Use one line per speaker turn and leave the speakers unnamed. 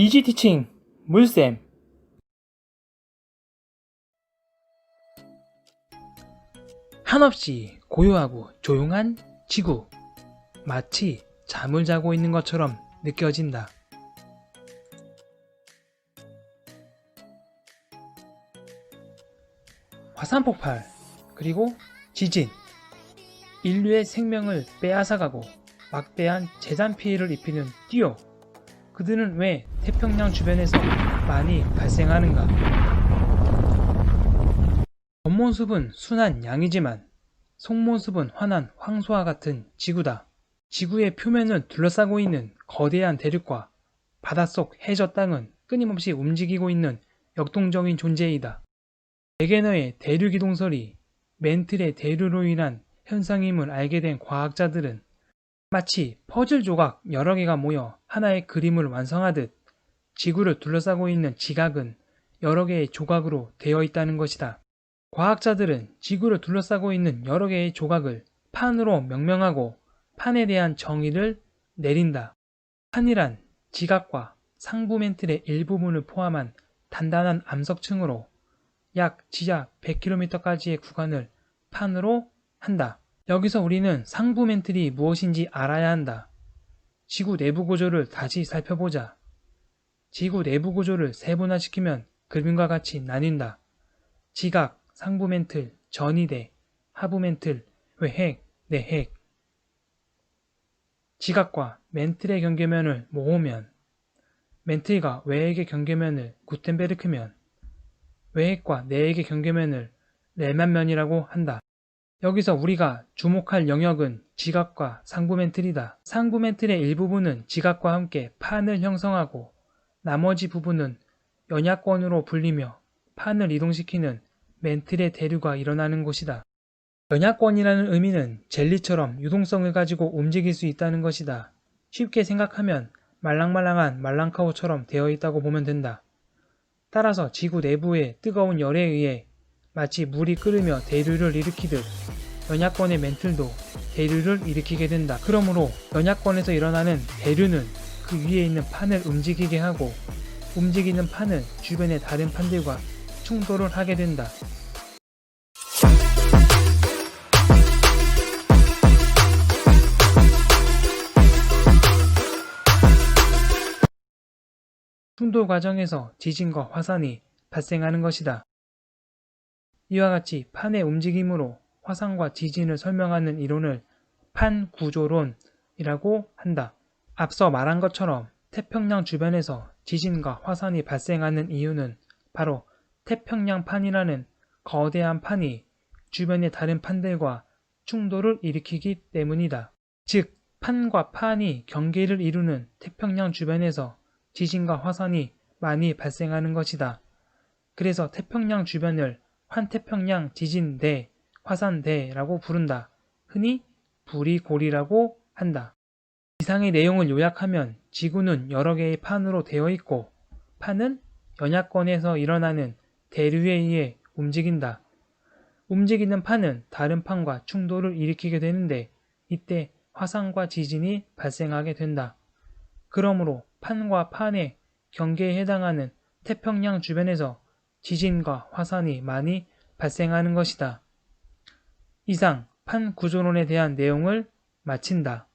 이지 티칭 물쌤 한없이 고요하고 조용한 지구. 마치 잠을 자고 있는 것처럼 느껴진다. 화산 폭발 그리고 지진. 인류의 생명을 빼앗아가고 막대한 재산 피해를 입히는 띠오 그들은 왜 태평양 주변에서 많이 발생하는가? 겉모습은 순한 양이지만 속모습은 환한 황소와 같은 지구다. 지구의 표면을 둘러싸고 있는 거대한 대륙과 바닷속 해저 땅은 끊임없이 움직이고 있는 역동적인 존재이다. 베게너의 대륙 이동설이 멘틀의 대류로 인한 현상임을 알게 된 과학자들은 마치 퍼즐 조각 여러 개가 모여 하나의 그림을 완성하듯 지구를 둘러싸고 있는 지각은 여러 개의 조각으로 되어 있다는 것이다. 과학자들은 지구를 둘러싸고 있는 여러 개의 조각을 판으로 명명하고 판에 대한 정의를 내린다. 판이란 지각과 상부 멘틀의 일부분을 포함한 단단한 암석층으로 약 지하 100km까지의 구간을 판으로 한다. 여기서 우리는 상부 멘틀이 무엇인지 알아야 한다. 지구 내부 구조를 다시 살펴보자. 지구 내부 구조를 세분화시키면 그림과 같이 나뉜다. 지각, 상부 멘틀, 전이대, 하부 멘틀, 외핵, 내핵. 지각과 멘틀의 경계면을 모으면, 멘틀과 외핵의 경계면을 구텐베르크면, 외핵과 내핵의 경계면을 레만면이라고 한다. 여기서 우리가 주목할 영역은 지각과 상부 멘틀이다. 상부 멘틀의 일부분은 지각과 함께 판을 형성하고 나머지 부분은 연약권으로 불리며 판을 이동시키는 멘틀의 대류가 일어나는 곳이다. 연약권이라는 의미는 젤리처럼 유동성을 가지고 움직일 수 있다는 것이다. 쉽게 생각하면 말랑말랑한 말랑카오처럼 되어 있다고 보면 된다. 따라서 지구 내부의 뜨거운 열에 의해 마치 물이 끓으며 대류를 일으키듯 연약권의 멘틀도 대류를 일으키게 된다. 그러므로 연약권에서 일어나는 대류는 그 위에 있는 판을 움직이게 하고 움직이는 판은 주변의 다른 판들과 충돌을 하게 된다. 충돌 과정에서 지진과 화산이 발생하는 것이다. 이와 같이 판의 움직임으로 화산과 지진을 설명하는 이론을 판구조론이라고 한다. 앞서 말한 것처럼 태평양 주변에서 지진과 화산이 발생하는 이유는 바로 태평양판이라는 거대한 판이 주변의 다른 판들과 충돌을 일으키기 때문이다. 즉, 판과 판이 경계를 이루는 태평양 주변에서 지진과 화산이 많이 발생하는 것이다. 그래서 태평양 주변을 환태평양 지진대, 화산대라고 부른다. 흔히 부리고리라고 한다. 이상의 내용을 요약하면 지구는 여러 개의 판으로 되어 있고 판은 연약권에서 일어나는 대류에 의해 움직인다. 움직이는 판은 다른 판과 충돌을 일으키게 되는데 이때 화산과 지진이 발생하게 된다. 그러므로 판과 판의 경계에 해당하는 태평양 주변에서 지진과 화산이 많이 발생하는 것이다. 이상 판 구조론에 대한 내용을 마친다.